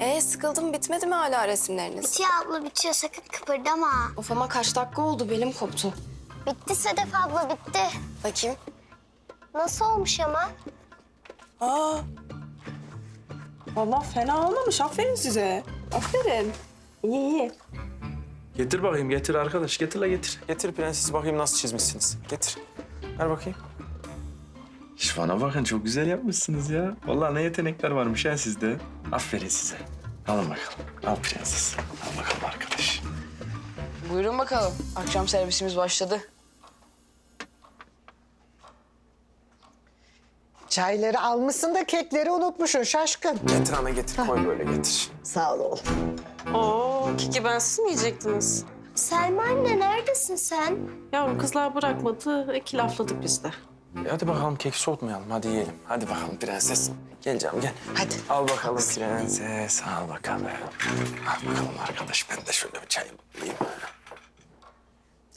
Ee sıkıldım bitmedi mi hala resimleriniz? Bitiyor abla bitiyor sakın kıpırdama. Of ama kaç dakika oldu belim koptu. Bitti Sedef abla bitti. Bakayım. Nasıl olmuş ama? Aa. Vallahi fena olmamış aferin size. Aferin. İyi iyi. Getir bakayım getir arkadaş getir la getir. Getir prensesi bakayım nasıl çizmişsiniz. Getir. Ver bakayım. Şş, bana bakın çok güzel yapmışsınız ya. Vallahi ne yetenekler varmış ha sizde. Aferin size. Alın bakalım. Al prenses. Al bakalım arkadaş. Buyurun bakalım. Akşam servisimiz başladı. Çayları almışsın da kekleri unutmuşsun şaşkın. Getir ana getir koy böyle getir. Sağ ol oğlum. Oo, keki bensiz mi yiyecektiniz? Selma anne neredesin sen? Yavrum kızlar bırakmadı, iki lafladık biz de. E hadi bakalım kek soğutmayalım hadi yiyelim. Hadi bakalım prenses. Gel canım gel. Hadi. Al bakalım prenses al bakalım. Al bakalım arkadaş ben de şöyle bir çayımı alayım.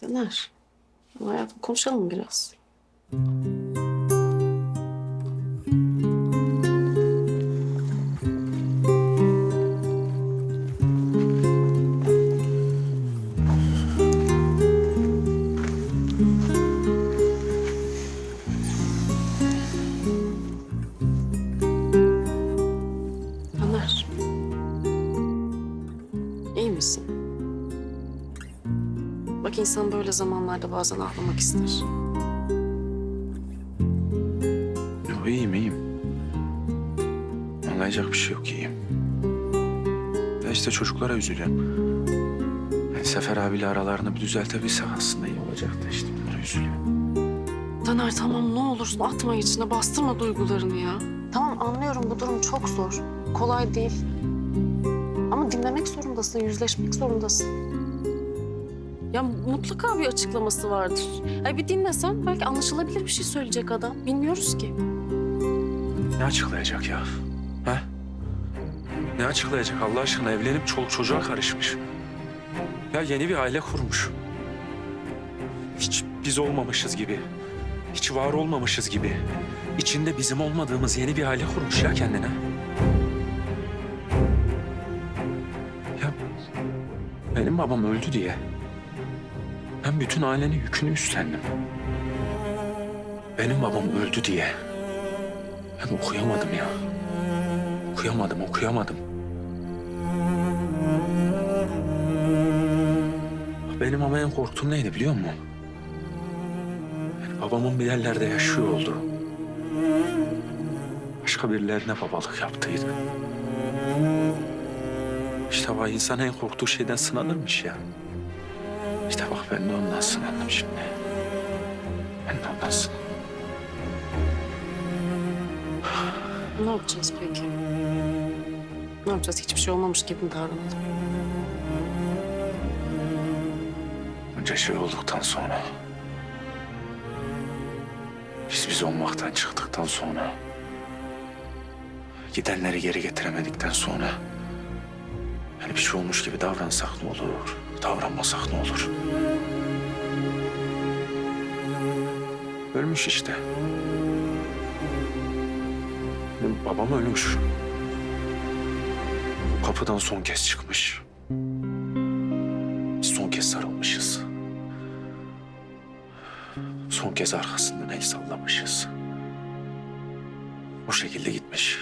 Caner, hayatım konuşalım biraz. Bak insan böyle zamanlarda bazen ağlamak ister. Yok iyiyim iyiyim. Anlayacak bir şey yok iyiyim. Ya işte çocuklara üzülüyorum. Yani Sefer abiyle aralarını bir düzeltebilsek aslında iyi olacaktı işte. Bunlara üzülüyorum. Taner tamam ne olursun atma içine bastırma duygularını ya. Tamam anlıyorum bu durum çok zor. Kolay değil. Ama dinlemek zorundasın, yüzleşmek zorundasın. Ya mutlaka bir açıklaması vardır. Ay bir dinlesen belki anlaşılabilir bir şey söyleyecek adam. Bilmiyoruz ki. Ne açıklayacak ya? Ha? Ne açıklayacak Allah aşkına evlenip çoluk çocuğa karışmış. Ya yeni bir aile kurmuş. Hiç biz olmamışız gibi. Hiç var olmamışız gibi. İçinde bizim olmadığımız yeni bir aile kurmuş ya kendine. Ya benim babam öldü diye. Ben bütün ailenin yükünü üstlendim. Benim babam öldü diye. Ben okuyamadım ya. Okuyamadım, okuyamadım. Benim ama en korktuğum neydi biliyor musun? Yani babamın bir yerlerde yaşıyor oldu. Başka birilerine babalık yaptıydı. İşte bak insan en korktuğu şeyden sınanırmış ya. İşte bak ben de ondan sınandım şimdi. Ben de ondan sınandım. Ne yapacağız peki? Ne yapacağız? Hiçbir şey olmamış gibi mi davranalım? Önce şey olduktan sonra... Biz biz olmaktan çıktıktan sonra... Gidenleri geri getiremedikten sonra... Yani bir şey olmuş gibi davransak ne olur? Davranmasak ne olur? Ölmüş işte. Benim babam ölmüş. Kapıdan son kez çıkmış. Biz son kez sarılmışız. Son kez arkasından el sallamışız. O şekilde gitmiş.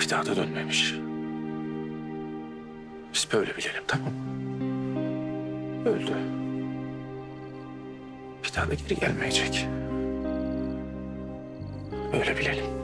Bir daha da dönmemiş. Biz böyle bilelim tamam? Öldü. Bir daha da geri gelmeyecek. Öyle bilelim.